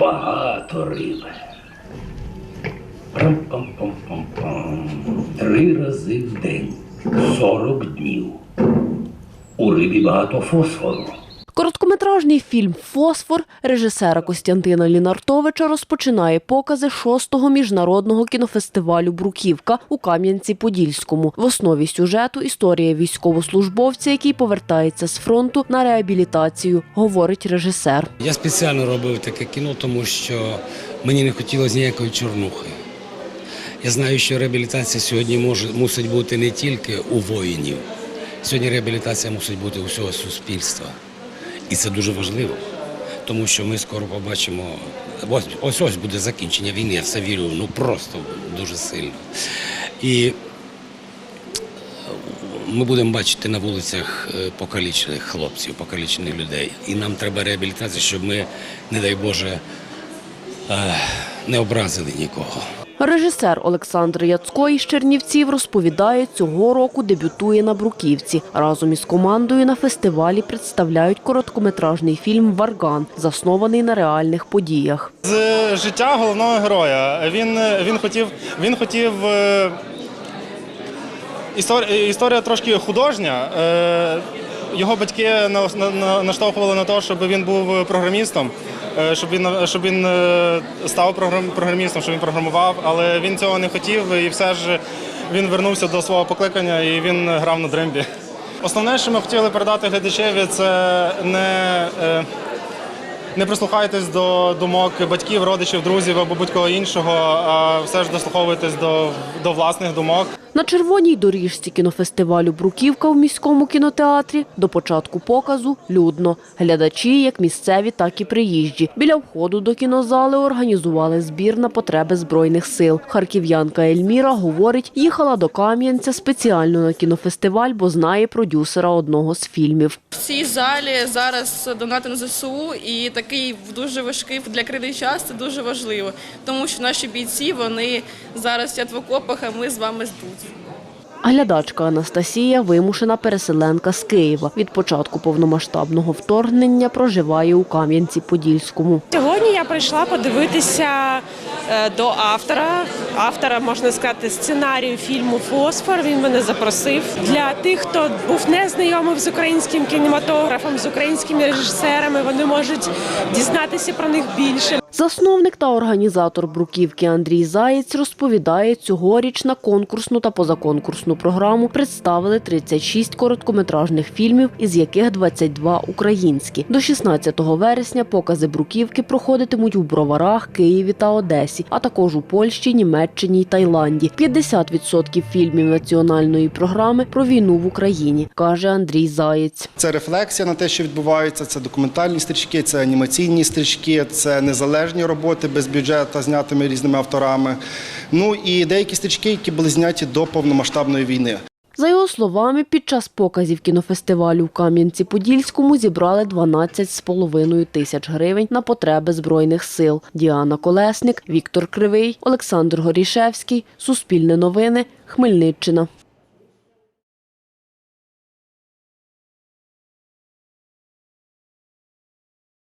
багато риби. Пам-пам-пам-пам-пам. Три рази в день, 40 днів. У рибі багато фосфору. Короткометражний фільм Фосфор режисера Костянтина Лінартовича розпочинає покази 6-го міжнародного кінофестивалю Бруківка у Кам'янці-Подільському. В основі сюжету історія військовослужбовця, який повертається з фронту на реабілітацію, говорить режисер. Я спеціально робив таке кіно, тому що мені не хотілося ніякої чорнухи. Я знаю, що реабілітація сьогодні може, мусить бути не тільки у воїнів. Сьогодні реабілітація мусить бути у всього суспільства. І це дуже важливо, тому що ми скоро побачимо. Ось ось, ось буде закінчення війни, я все вірю, ну просто дуже сильно. І ми будемо бачити на вулицях е, покалічених хлопців, покалічених людей. І нам треба реабілітація, щоб ми, не дай Боже, е, не образили нікого. Режисер Олександр Яцко із Чернівців розповідає, цього року дебютує на Бруківці. Разом із командою на фестивалі представляють короткометражний фільм Варган, заснований на реальних подіях. з життя головного героя. Він, він хотів, він хотів. е, Історія, історія трошки художня. Е, Його батьки на- на- на- наштовхували на те, щоб він був програмістом, е, щоб він, щоб він е, став програм- програмістом, щоб він програмував, але він цього не хотів і все ж він вернувся до свого покликання і він грав на дримбі. Основне, що ми хотіли передати глядачеві, це не. е, не прислухайтесь до думок батьків, родичів, друзів або будь-кого іншого, а все ж дослуховуйтесь до, до власних думок. На червоній доріжці кінофестивалю Бруківка в міському кінотеатрі до початку показу людно. Глядачі, як місцеві, так і приїжджі. Біля входу до кінозали організували збір на потреби збройних сил. Харків'янка Ельміра говорить, їхала до Кам'янця спеціально на кінофестиваль, бо знає продюсера одного з фільмів. В цій залі зараз донати на ЗСУ, і такий дуже важкий для країни час це дуже важливо, тому що наші бійці вони зараз сидять в окопах, а ми з вами тут. Глядачка Анастасія вимушена переселенка з Києва. Від початку повномасштабного вторгнення проживає у Кам'янці-Подільському. Сьогодні я прийшла подивитися до автора. Автора, можна сказати, сценарію фільму Фосфор. Він мене запросив. Для тих, хто був незнайомий з українським кінематографом, з українськими режисерами, вони можуть дізнатися про них більше. Засновник та організатор Бруківки Андрій Заєць розповідає, цьогоріч на конкурсну та позаконкурсну програму представили 36 короткометражних фільмів, із яких 22 українські. До 16 вересня покази Бруківки проходитимуть у Броварах, Києві та Одесі, а також у Польщі, Німеччині й Таїланді. 50% фільмів національної програми про війну в Україні, каже Андрій Заєць. Це рефлексія на те, що відбувається, це документальні стрічки, це анімаційні стрічки, це незалежні роботи без бюджету, знятими різними авторами. Ну і деякі стрічки, які були зняті до повномасштабної війни. За його словами, під час показів кінофестивалю в Кам'янці-Подільському зібрали 12,5 тисяч гривень на потреби Збройних сил. Діана Колесник, Віктор Кривий, Олександр Горішевський, Суспільне новини, Хмельниччина.